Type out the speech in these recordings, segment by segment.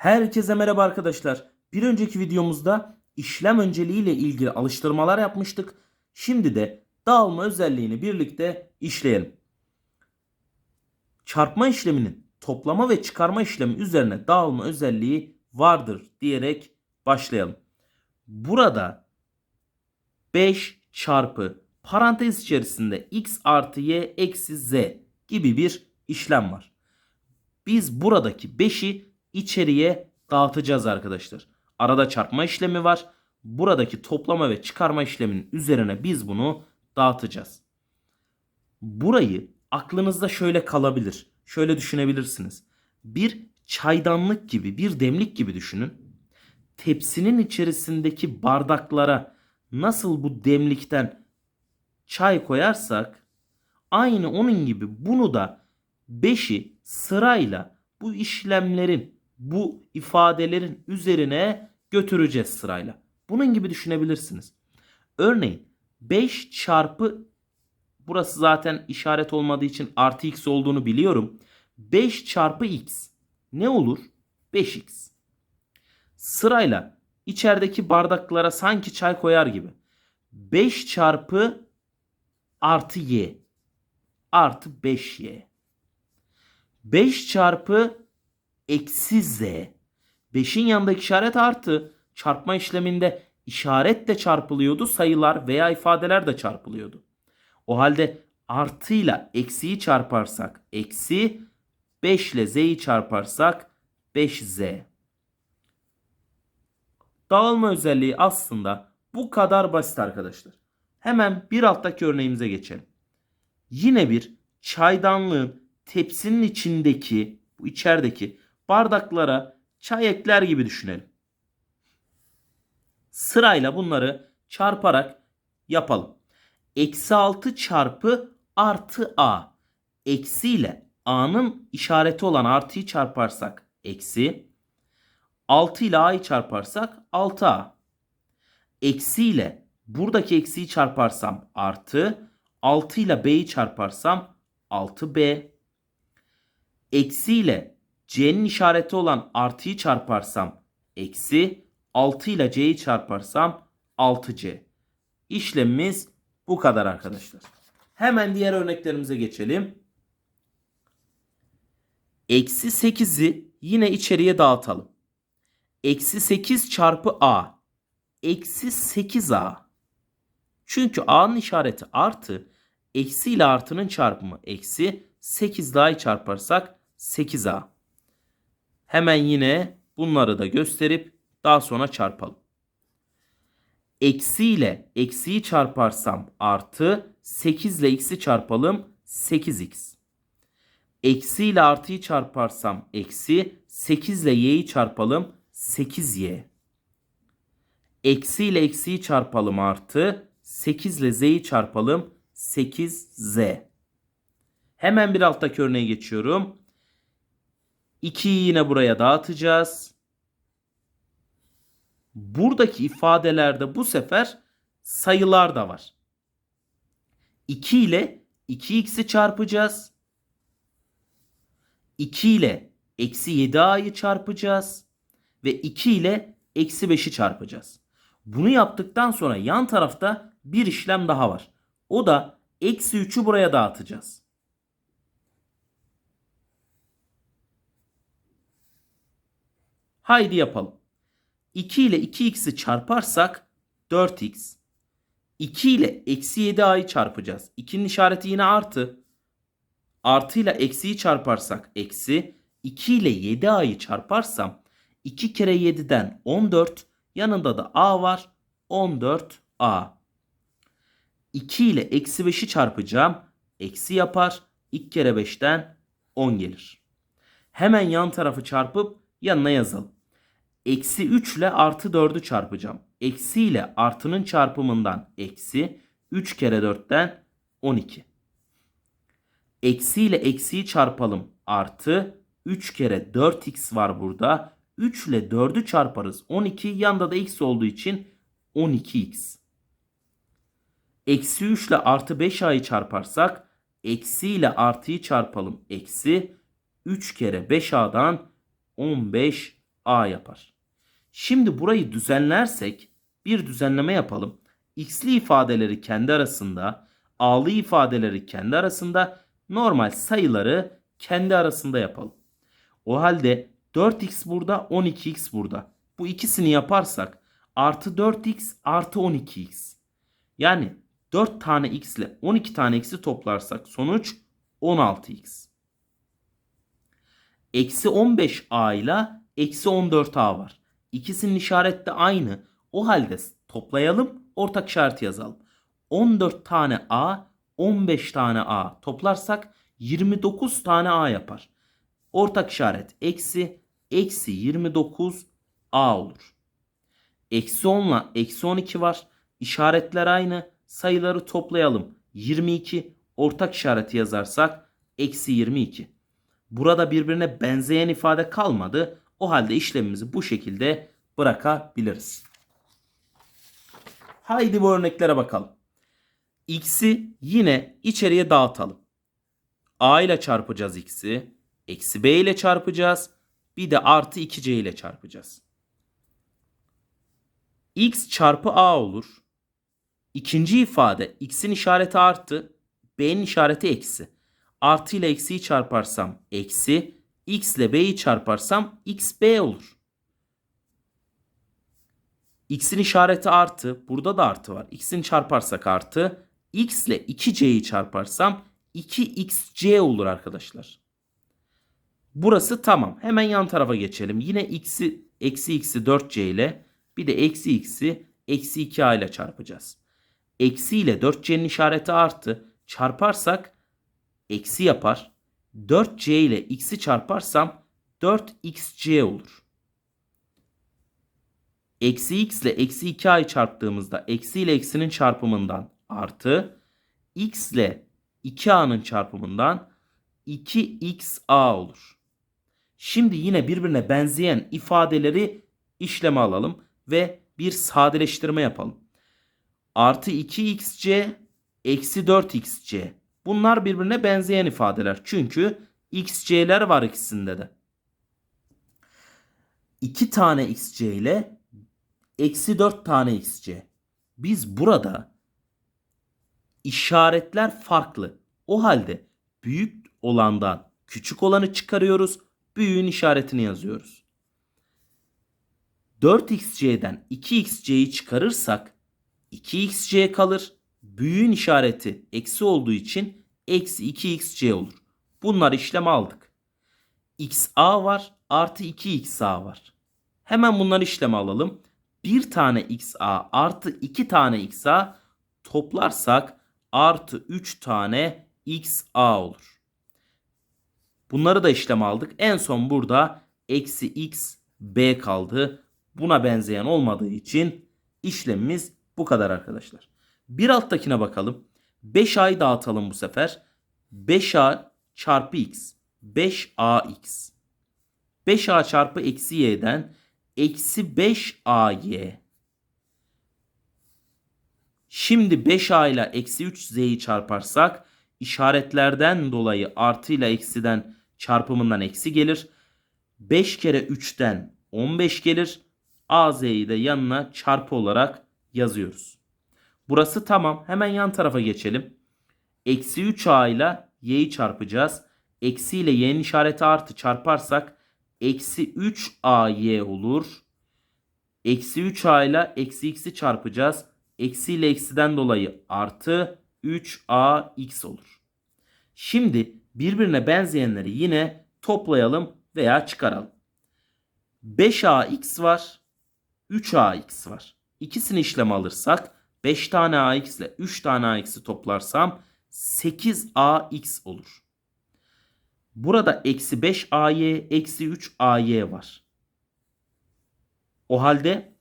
Herkese merhaba arkadaşlar. Bir önceki videomuzda işlem önceliği ile ilgili alıştırmalar yapmıştık. Şimdi de dağılma özelliğini birlikte işleyelim. Çarpma işleminin toplama ve çıkarma işlemi üzerine dağılma özelliği vardır diyerek başlayalım. Burada 5 çarpı parantez içerisinde x artı y eksi z gibi bir işlem var. Biz buradaki 5'i içeriye dağıtacağız arkadaşlar. Arada çarpma işlemi var. Buradaki toplama ve çıkarma işleminin üzerine biz bunu dağıtacağız. Burayı aklınızda şöyle kalabilir. Şöyle düşünebilirsiniz. Bir çaydanlık gibi, bir demlik gibi düşünün. Tepsinin içerisindeki bardaklara nasıl bu demlikten çay koyarsak aynı onun gibi bunu da 5'i sırayla bu işlemlerin, bu ifadelerin üzerine götüreceğiz sırayla. Bunun gibi düşünebilirsiniz. Örneğin 5 çarpı burası zaten işaret olmadığı için artı x olduğunu biliyorum. 5 çarpı x ne olur? 5x. Sırayla içerideki bardaklara sanki çay koyar gibi. 5 çarpı artı y artı 5y. 5 çarpı eksi z. 5'in yanındaki işaret artı. Çarpma işleminde işaret de çarpılıyordu. Sayılar veya ifadeler de çarpılıyordu. O halde artıyla eksiyi çarparsak eksi 5 ile z'yi çarparsak 5z. Dağılma özelliği aslında bu kadar basit arkadaşlar. Hemen bir alttaki örneğimize geçelim. Yine bir çaydanlığın tepsinin içindeki bu içerideki bardaklara çay ekler gibi düşünelim. Sırayla bunları çarparak yapalım. Eksi 6 çarpı artı a. Eksi ile a'nın işareti olan artıyı çarparsak eksi. 6 ile a'yı çarparsak 6a. Eksi ile buradaki eksiyi çarparsam artı. 6 ile b'yi çarparsam 6b. Eksi ile c'nin işareti olan artıyı çarparsam eksi 6 ile c'yi çarparsam 6c. İşlemimiz bu kadar arkadaşlar. Hemen diğer örneklerimize geçelim. Eksi 8'i yine içeriye dağıtalım. Eksi 8 çarpı a. Eksi 8a. Çünkü a'nın işareti artı. Eksi ile artının çarpımı eksi. 8 ile a'yı çarparsak 8a. Hemen yine bunları da gösterip daha sonra çarpalım. Eksi ile eksiyi çarparsam artı 8 ile x'i çarpalım 8x. Eksi ile artıyı çarparsam eksi 8 ile y'yi çarpalım 8y. Eksi ile eksiyi çarpalım artı 8 ile z'yi çarpalım 8z. Hemen bir alttaki örneğe geçiyorum. 2'yi yine buraya dağıtacağız. Buradaki ifadelerde bu sefer sayılar da var. 2 ile 2x'i çarpacağız. 2 ile eksi 7a'yı çarpacağız. Ve 2 ile eksi 5'i çarpacağız. Bunu yaptıktan sonra yan tarafta bir işlem daha var. O da eksi 3'ü buraya dağıtacağız. Haydi yapalım. 2 ile 2x'i çarparsak 4x. 2 ile eksi 7a'yı çarpacağız. 2'nin işareti yine artı. Artı ile eksiyi çarparsak eksi. 2 ile 7a'yı çarparsam 2 kere 7'den 14. Yanında da a var. 14a. 2 ile eksi 5'i çarpacağım. Eksi yapar. 2 kere 5'ten 10 gelir. Hemen yan tarafı çarpıp yanına yazalım. Eksi 3 ile artı 4'ü çarpacağım. Eksi ile artının çarpımından eksi 3 kere 4'ten 12. Eksi ile eksiyi çarpalım artı 3 kere 4x var burada. 3 ile 4'ü çarparız 12 yanda da x olduğu için 12x. Eksi 3 ile artı 5a'yı çarparsak eksi ile artıyı çarpalım eksi 3 kere 5a'dan 15 a yapar. Şimdi burayı düzenlersek bir düzenleme yapalım. X'li ifadeleri kendi arasında, A'lı ifadeleri kendi arasında, normal sayıları kendi arasında yapalım. O halde 4x burada 12x burada. Bu ikisini yaparsak artı 4x artı 12x. Yani 4 tane x ile 12 tane x'i toplarsak sonuç 16x. Eksi 15a ile eksi 14a var. İkisinin işareti de aynı. O halde toplayalım ortak işareti yazalım. 14 tane a 15 tane a toplarsak 29 tane a yapar. Ortak işaret eksi eksi 29 a olur. Eksi 10 ile eksi 12 var. İşaretler aynı. Sayıları toplayalım. 22 ortak işareti yazarsak eksi 22. Burada birbirine benzeyen ifade kalmadı. O halde işlemimizi bu şekilde bırakabiliriz. Haydi bu örneklere bakalım. X'i yine içeriye dağıtalım. A ile çarpacağız x'i. Eksi b ile çarpacağız. Bir de artı 2c ile çarpacağız. x çarpı a olur. İkinci ifade x'in işareti artı, b'nin işareti eksi. Artı ile eksiyi çarparsam eksi, x ile b'yi çarparsam xb olur. x'in işareti artı, burada da artı var. x'in çarparsak artı, x ile 2c'yi çarparsam 2xc olur arkadaşlar. Burası tamam. Hemen yan tarafa geçelim. Yine x'i eksi x'i 4c ile bir de eksi x'i eksi 2a ile çarpacağız. Eksi ile 4c'nin işareti artı. Çarparsak eksi yapar. 4c ile x'i çarparsam 4xc olur. Eksi x ile eksi 2a'yı çarptığımızda eksi ile eksinin çarpımından artı x ile 2a'nın çarpımından 2xa olur. Şimdi yine birbirine benzeyen ifadeleri işleme alalım ve bir sadeleştirme yapalım. Artı 2xc eksi 4xc. Bunlar birbirine benzeyen ifadeler. Çünkü xc'ler var ikisinde de. 2 tane xc ile eksi 4 tane xc. Biz burada işaretler farklı. O halde büyük olandan küçük olanı çıkarıyoruz. Büyüğün işaretini yazıyoruz. 4xc'den 2xc'yi çıkarırsak 2xc kalır. Büyüğün işareti eksi olduğu için eksi 2xc olur. Bunlar işleme aldık. xa var artı 2xa var. Hemen bunları işleme alalım. Bir tane xa artı 2 tane xa toplarsak artı 3 tane xa olur. Bunları da işlem aldık. En son burada eksi x b kaldı. Buna benzeyen olmadığı için işlemimiz bu kadar arkadaşlar. Bir alttakine bakalım. 5a'yı dağıtalım bu sefer. 5a çarpı x. 5ax. 5a çarpı eksi y'den eksi 5ay. Şimdi 5a ile eksi 3z'yi çarparsak işaretlerden dolayı artı ile eksiden çarpımından eksi gelir. 5 kere 3'ten 15 gelir. AZ'yi de yanına çarpı olarak yazıyoruz. Burası tamam. Hemen yan tarafa geçelim. Eksi 3A ile y'yi çarpacağız. Eksi ile y'nin işareti artı çarparsak eksi 3AY olur. Eksi 3A ile eksi x'i çarpacağız. Eksi ile eksiden dolayı artı 3AX olur. Şimdi birbirine benzeyenleri yine toplayalım veya çıkaralım. 5ax var. 3ax var. İkisini işlem alırsak 5 tane ax ile 3 tane ax'i toplarsam 8ax olur. Burada eksi 5ay eksi 3ay var. O halde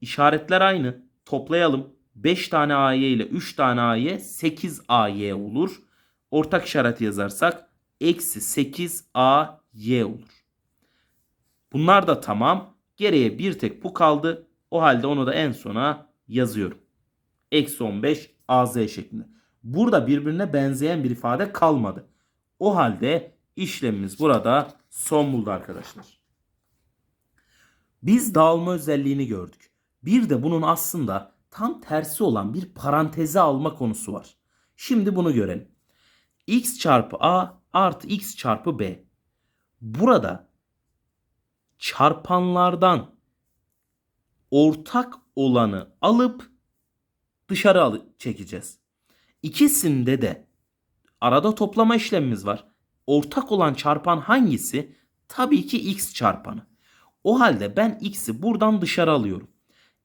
işaretler aynı. Toplayalım. 5 tane ay ile 3 tane ay 8ay olur. Ortak işaret yazarsak eksi 8ay olur. Bunlar da tamam. Geriye bir tek bu kaldı. O halde onu da en sona yazıyorum. Eksi 15 az şeklinde. Burada birbirine benzeyen bir ifade kalmadı. O halde işlemimiz burada son buldu arkadaşlar. Biz dağılma özelliğini gördük. Bir de bunun aslında tam tersi olan bir paranteze alma konusu var. Şimdi bunu görelim. x çarpı a artı x çarpı b. Burada çarpanlardan ortak olanı alıp dışarı çekeceğiz. İkisinde de arada toplama işlemimiz var. Ortak olan çarpan hangisi? Tabii ki x çarpanı. O halde ben x'i buradan dışarı alıyorum.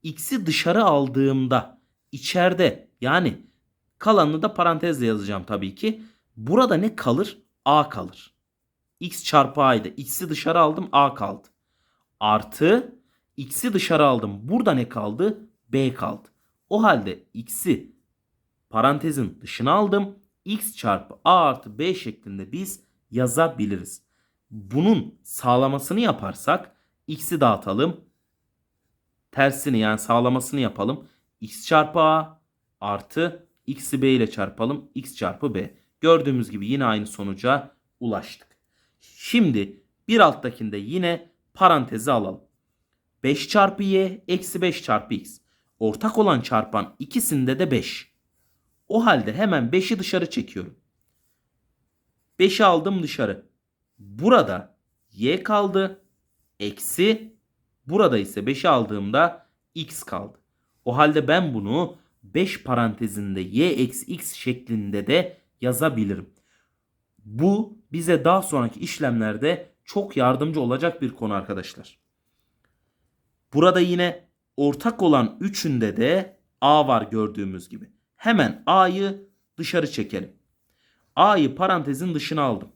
X'i dışarı aldığımda içeride yani kalanını da parantezle yazacağım tabii ki. Burada ne kalır? A kalır. X çarpı A'ydı. X'i dışarı aldım A kaldı. Artı X'i dışarı aldım. Burada ne kaldı? B kaldı. O halde X'i parantezin dışına aldım. X çarpı A artı B şeklinde biz yazabiliriz. Bunun sağlamasını yaparsak X'i dağıtalım. Tersini yani sağlamasını yapalım. X çarpı A artı X'i B ile çarpalım. X çarpı B. Gördüğümüz gibi yine aynı sonuca ulaştık. Şimdi bir alttakinde yine parantezi alalım. 5 çarpı y eksi 5 çarpı x. Ortak olan çarpan ikisinde de 5. O halde hemen 5'i dışarı çekiyorum. 5'i aldım dışarı. Burada y kaldı. Eksi burada ise 5'i aldığımda x kaldı. O halde ben bunu 5 parantezinde y eksi x şeklinde de yazabilirim. Bu bize daha sonraki işlemlerde çok yardımcı olacak bir konu arkadaşlar. Burada yine ortak olan üçünde de A var gördüğümüz gibi. Hemen A'yı dışarı çekelim. A'yı parantezin dışına aldım.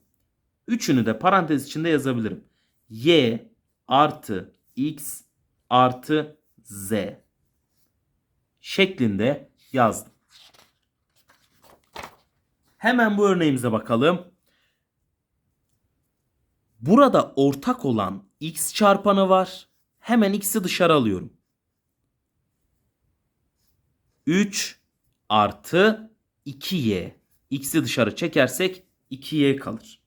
Üçünü de parantez içinde yazabilirim. Y artı X artı Z şeklinde yazdım. Hemen bu örneğimize bakalım. Burada ortak olan x çarpanı var. Hemen x'i dışarı alıyorum. 3 artı 2y. X'i dışarı çekersek 2y kalır.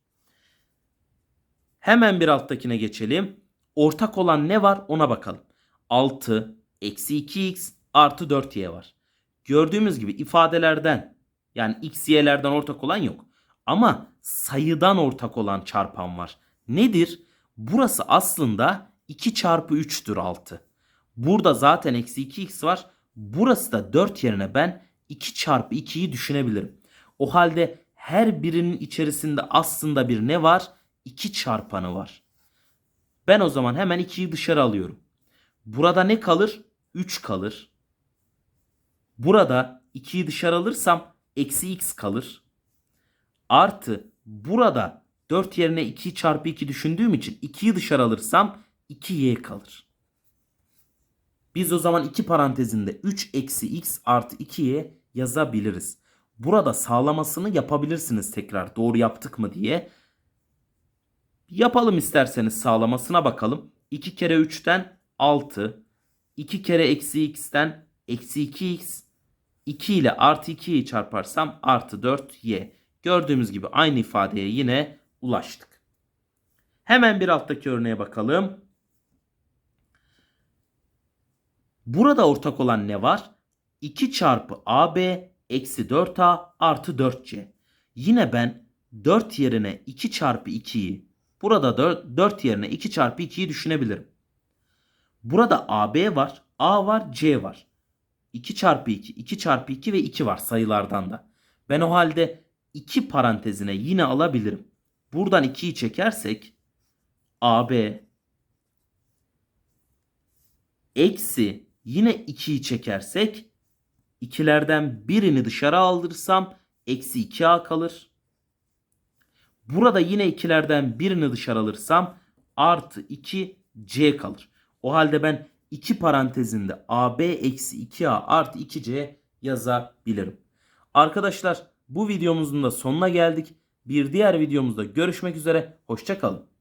Hemen bir alttakine geçelim. Ortak olan ne var ona bakalım. 6 eksi 2x artı 4y var. Gördüğümüz gibi ifadelerden yani x, y'lerden ortak olan yok. Ama sayıdan ortak olan çarpan var. Nedir? Burası aslında 2 çarpı 3'tür 6. Burada zaten eksi 2x var. Burası da 4 yerine ben 2 çarpı 2'yi düşünebilirim. O halde her birinin içerisinde aslında bir ne var? 2 çarpanı var. Ben o zaman hemen 2'yi dışarı alıyorum. Burada ne kalır? 3 kalır. Burada 2'yi dışarı alırsam eksi x kalır. Artı burada 4 yerine 2 çarpı 2 düşündüğüm için 2'yi dışarı alırsam 2y kalır. Biz o zaman 2 parantezinde 3 eksi x artı 2y yazabiliriz. Burada sağlamasını yapabilirsiniz tekrar doğru yaptık mı diye. Yapalım isterseniz sağlamasına bakalım. 2 kere 3'ten 6. 2 kere eksi x'ten eksi 2x. 2 ile artı 2'yi çarparsam artı 4y. Gördüğümüz gibi aynı ifadeye yine ulaştık. Hemen bir alttaki örneğe bakalım. Burada ortak olan ne var? 2 çarpı AB eksi 4A artı 4C. Yine ben 4 yerine 2 çarpı 2'yi burada 4, 4 yerine 2 çarpı 2'yi düşünebilirim. Burada AB var, A var, C var. 2 çarpı 2, 2 çarpı 2 ve 2 var sayılardan da. Ben o halde 2 parantezine yine alabilirim. Buradan 2'yi çekersek AB eksi yine 2'yi çekersek ikilerden birini dışarı aldırsam eksi 2a kalır. Burada yine ikilerden birini dışarı alırsam artı 2c kalır. O halde ben 2 parantezinde ab eksi 2a artı 2c yazabilirim. Arkadaşlar bu videomuzun da sonuna geldik. Bir diğer videomuzda görüşmek üzere. Hoşçakalın.